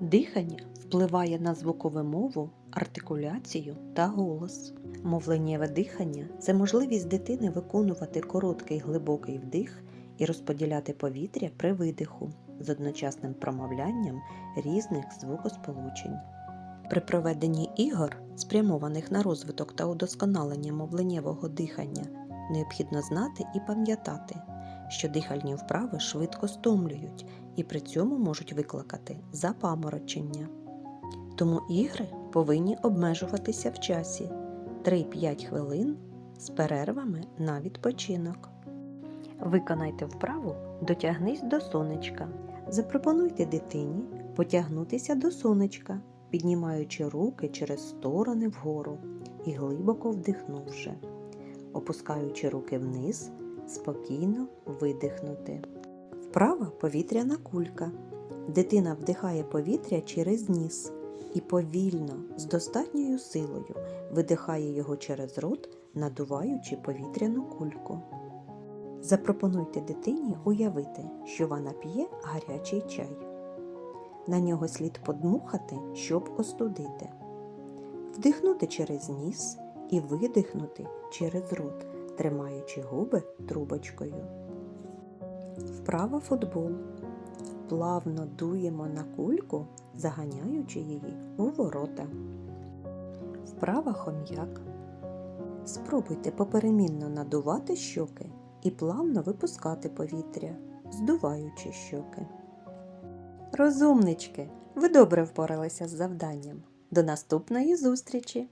Дихання впливає на звукову мову, артикуляцію та голос. Мовленнєве дихання це можливість дитини виконувати короткий глибокий вдих і розподіляти повітря при видиху з одночасним промовлянням різних звукосполучень. При проведенні ігор, спрямованих на розвиток та удосконалення мовленнєвого дихання, необхідно знати і пам'ятати, що дихальні вправи швидко стомлюють і при цьому можуть викликати запаморочення. Тому ігри повинні обмежуватися в часі 3-5 хвилин з перервами на відпочинок. Виконайте вправу Дотягнись до сонечка. Запропонуйте дитині потягнутися до сонечка, піднімаючи руки через сторони вгору і глибоко вдихнувши, опускаючи руки вниз, спокійно видихнути. Вправа повітряна кулька. Дитина вдихає повітря через ніс і повільно, з достатньою силою видихає його через рот, надуваючи повітряну кульку. Запропонуйте дитині уявити, що вона п'є гарячий чай. На нього слід подмухати, щоб остудити, вдихнути через ніс і видихнути через рот, тримаючи губи трубочкою. Вправа футбол. Плавно дуємо на кульку, заганяючи її у ворота. Вправа хом'як. Спробуйте поперемінно надувати щоки і плавно випускати повітря, здуваючи щоки. Розумнички, ви добре впоралися з завданням. До наступної зустрічі!